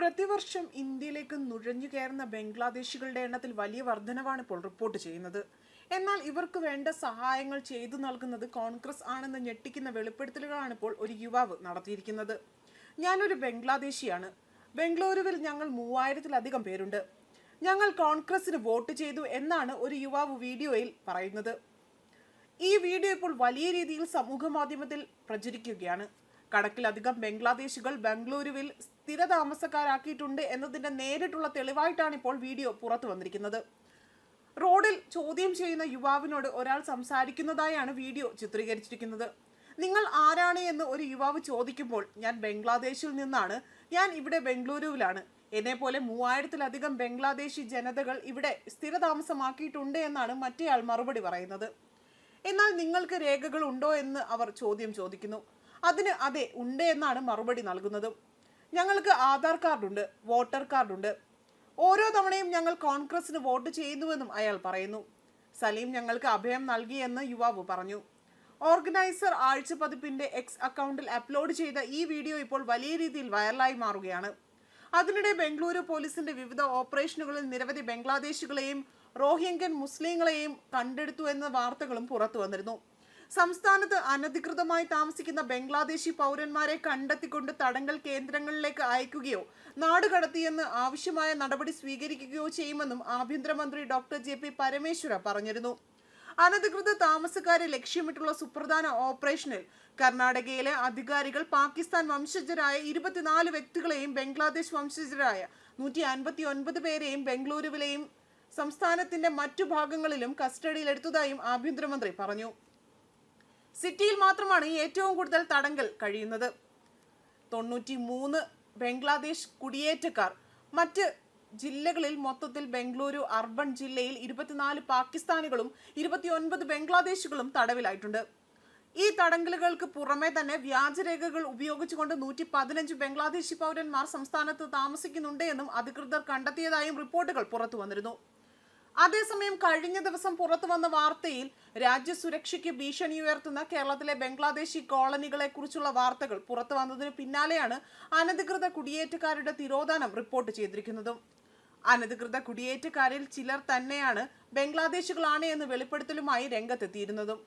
പ്രതിവർഷം ഇന്ത്യയിലേക്ക് നുഴഞ്ഞു കയറുന്ന ബംഗ്ലാദേശികളുടെ എണ്ണത്തിൽ വലിയ വർധനവാണ് ഇപ്പോൾ റിപ്പോർട്ട് ചെയ്യുന്നത്. എന്നാൽ ഇവർക്ക് വേണ്ട സഹായങ്ങൾ ചെയ്തു നൽകുന്നത് കോൺഗ്രസ് ആണെന്ന് ഞെട്ടിക്കുന്ന വെളിപ്പെടുത്തലുകളാണ് ഇപ്പോൾ ഒരു യുവാവ് നടത്തിയിരിക്കുന്നത്. ഞാനൊരു ബംഗ്ലാദേശിയാണ്. ബംഗളൂരുവിൽ ഞങ്ങൾ മൂവായിരത്തിലധികം പേരുണ്ട്. ഞങ്ങൾ കോൺഗ്രസിന് വോട്ട് ചെയ്തു എന്നാണ് ഒരു യുവാവ് വീഡിയോയിൽ പറയുന്നത്. ഈ വീഡിയോ ഇപ്പോൾ വലിയ രീതിയിൽ സമൂഹ മാധ്യമത്തിൽ പ്രചരിക്കുകയാണ്. കണക്കിലധികം ബംഗ്ലാദേശികൾ ബംഗളൂരുവിൽ സ്ഥിരതാമസക്കാരാക്കിയിട്ടുണ്ട് എന്നതിന്റെ നേരിട്ടുള്ള തെളിവായിട്ടാണ് ഇപ്പോൾ വീഡിയോ പുറത്തു വന്നിരിക്കുന്നത്. റോഡിൽ ചോദ്യം ചെയ്യുന്ന യുവാവിനോട് ഒരാൾ സംസാരിക്കുന്നതായാണ് വീഡിയോ ചിത്രീകരിച്ചിരിക്കുന്നത്. നിങ്ങൾ ആരാണ് എന്ന് ഒരു യുവാവ് ചോദിക്കുമ്പോൾ ഞാൻ ബംഗ്ലാദേശിൽ നിന്നാണ്. ഞാൻ ഇവിടെ ബംഗളൂരുവിലാണ്. എന്നെ പോലെ മൂവായിരത്തിലധികം ബംഗ്ലാദേശി ജനതകൾ ഇവിടെ സ്ഥിരതാമസമാക്കിയിട്ടുണ്ട് എന്നാണ് മറ്റേയാൾ മറുപടി പറയുന്നത്. എന്നാൽ നിങ്ങൾക്ക് രേഖകൾ ഉണ്ടോ എന്ന് അവർ ചോദ്യം ചോദിക്കുന്നു. അതിന് അതെ ഉണ്ട് എന്നാണ് മറുപടി നൽകുന്നത്. ഞങ്ങൾക്ക് ആധാർ കാർഡുണ്ട് വോട്ടർ കാർഡുണ്ട്. ഓരോ തവണയും ഞങ്ങൾ കോൺഗ്രസിന് വോട്ട് ചെയ്യുന്നുവെന്നും അയാൾ പറയുന്നു. സലീം ഞങ്ങൾക്ക് അഭയം നൽകിയെന്ന് യുവാവ് പറഞ്ഞു. ഓർഗനൈസർ ആഴ്ച പതിപ്പിന്റെ എക്സ് അക്കൗണ്ടിൽ അപ്ലോഡ് ചെയ്ത ഈ വീഡിയോ ഇപ്പോൾ വലിയ രീതിയിൽ വൈറലായി മാറുകയാണ്. അതിനിടെ ബംഗളൂരു പോലീസിന്റെ വിവിധ ഓപ്പറേഷനുകളിൽ നിരവധി ബംഗ്ലാദേശികളെയും റോഹിംഗ്യൻ മുസ്ലിങ്ങളെയും കണ്ടെടുത്തു എന്ന വാർത്തകളും പുറത്തു വന്നിരുന്നു. സംസ്ഥാനത്ത് അനധികൃതമായി താമസിക്കുന്ന ബംഗ്ലാദേശി പൗരന്മാരെ കണ്ടെത്തിക്കൊണ്ട് തടങ്കൽ കേന്ദ്രങ്ങളിലേക്ക് അയക്കുകയോ നാടുകടത്തിയെന്ന് ആവശ്യമായ നടപടി സ്വീകരിക്കുകയോ ചെയ്യുമെന്നും ആഭ്യന്തരമന്ത്രി ഡോക്ടർ ജെ പി പരമേശ്വര പറഞ്ഞിരുന്നു. അനധികൃത താമസക്കാരെ ലക്ഷ്യമിട്ടുള്ള സുപ്രധാന ഓപ്പറേഷനിൽ കർണാടകയിലെ അധികാരികൾ പാകിസ്ഥാൻ വംശജരായ ഇരുപത്തിനാല് വ്യക്തികളെയും ബംഗ്ലാദേശ് വംശജരായ നൂറ്റി അൻപത്തി ഒൻപത് പേരെയും ബംഗളൂരുവിലെയും സംസ്ഥാനത്തിന്റെ മറ്റു ഭാഗങ്ങളിലും കസ്റ്റഡിയിലെടുത്തതായും ആഭ്യന്തരമന്ത്രി പറഞ്ഞു. സിറ്റിയിൽ മാത്രമാണ് ഏറ്റവും കൂടുതൽ തടങ്കൽ കഴിയുന്നത്. തൊണ്ണൂറ്റി മൂന്ന് ബംഗ്ലാദേശ് കുടിയേറ്റക്കാർ മറ്റ് ജില്ലകളിൽ മൊത്തത്തിൽ ബംഗളൂരു അർബൻ ജില്ലയിൽ ഇരുപത്തിനാല് പാകിസ്ഥാനികളും ഇരുപത്തിയൊൻപത് ബംഗ്ലാദേശികളും തടവിലായിട്ടുണ്ട്. ഈ തടങ്കലുകൾക്ക് പുറമെ തന്നെ വ്യാജരേഖകൾ ഉപയോഗിച്ചുകൊണ്ട് നൂറ്റി പതിനഞ്ച് ബംഗ്ലാദേശി പൗരന്മാർ സംസ്ഥാനത്ത് താമസിക്കുന്നുണ്ട് എന്നും അധികൃതർ കണ്ടെത്തിയതായും റിപ്പോർട്ടുകൾ പുറത്തു വന്നിരുന്നു അതേസമയം കഴിഞ്ഞ ദിവസം പുറത്തു വന്ന വാർത്തയിൽ രാജ്യസുരക്ഷയ്ക്ക് ഭീഷണി ഉയർത്തുന്ന കേരളത്തിലെ ബംഗ്ലാദേശി കോളനികളെ കുറിച്ചുള്ള വാർത്തകൾ പുറത്തു വന്നതിന് പിന്നാലെയാണ് അനധികൃത കുടിയേറ്റക്കാരുടെ തിരോധാനം റിപ്പോർട്ട് ചെയ്തിരിക്കുന്നതും. അനധികൃത കുടിയേറ്റക്കാരിൽ ചിലർ തന്നെയാണ് ബംഗ്ലാദേശികളാണ് എന്ന് വെളിപ്പെടുത്തലുമായി രംഗത്തെത്തിയിരുന്നതും.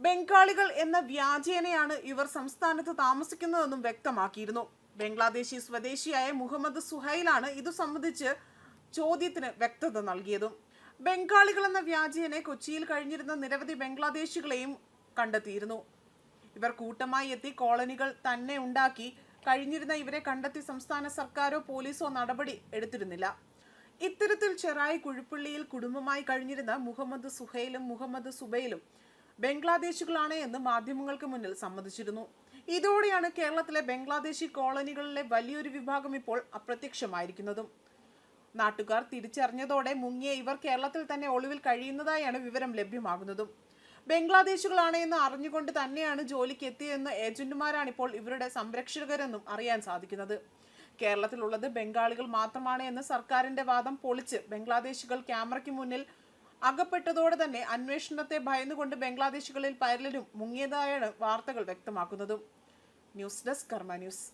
ബംഗാളികൾ എന്ന വ്യാജേനയാണ് ഇവർ സംസ്ഥാനത്ത് താമസിക്കുന്നതെന്നും വ്യക്തമാക്കിയിരുന്നു. ബംഗ്ലാദേശി സ്വദേശിയായ മുഹമ്മദ് സുഹൈലാണ് ഇതു സംബന്ധിച്ച് ചോദ്യത്തിന് വ്യക്തത നൽകിയതും. ബംഗാളികൾ എന്ന വ്യാജേനെ കൊച്ചിയിൽ കഴിഞ്ഞിരുന്ന നിരവധി ബംഗ്ലാദേശികളെയും കണ്ടെത്തിയിരുന്നു. ഇവർ കൂട്ടമായി എത്തി കോളനികൾ തന്നെ ഉണ്ടാക്കി. കഴിഞ്ഞിരുന്ന ഇവരെ കണ്ടെത്തി സംസ്ഥാന സർക്കാരോ പോലീസോ നടപടി എടുത്തിരുന്നില്ല. ഇത്തരത്തിൽ ചെറായി കുഴിപ്പള്ളിയിൽ കുടുംബമായി കഴിഞ്ഞിരുന്ന മുഹമ്മദ് സുഹൈലും മുഹമ്മദ് സുബൈലും ബംഗ്ലാദേശികളാണ് എന്ന് മാധ്യമങ്ങൾക്ക് മുന്നിൽ സമ്മതിച്ചിരുന്നു. ഇതോടെയാണ് കേരളത്തിലെ ബംഗ്ലാദേശി കോളനികളിലെ വലിയൊരു വിഭാഗം ഇപ്പോൾ അപ്രത്യക്ഷമായിരിക്കുന്നതും. നാട്ടുകാർ തിരിച്ചറിഞ്ഞതോടെ മുങ്ങിയ ഇവർ കേരളത്തിൽ തന്നെ ഒളിവിൽ കഴിയുന്നതായാണ് വിവരം ലഭ്യമാകുന്നതും. ബംഗ്ലാദേശുകളാണ് എന്ന് അറിഞ്ഞുകൊണ്ട് തന്നെയാണ് ജോലിക്ക് എത്തിയതെന്ന് ഏജന്റുമാരാണ് ഇപ്പോൾ ഇവരുടെ സംരക്ഷകരെന്നും അറിയാൻ സാധിക്കുന്നത്. കേരളത്തിലുള്ളത് ബംഗാളികൾ മാത്രമാണ് എന്ന് സർക്കാരിന്റെ വാദം പൊളിച്ച് ബംഗ്ലാദേശികൾ ക്യാമറയ്ക്ക് മുന്നിൽ അകപ്പെട്ടതോടെ തന്നെ അന്വേഷണത്തെ ഭയന്നുകൊണ്ട് ബംഗ്ലാദേശികളിൽ പലരും മുങ്ങിയതായാണ് വാർത്തകൾ വ്യക്തമാക്കുന്നതും. News desk Karma news.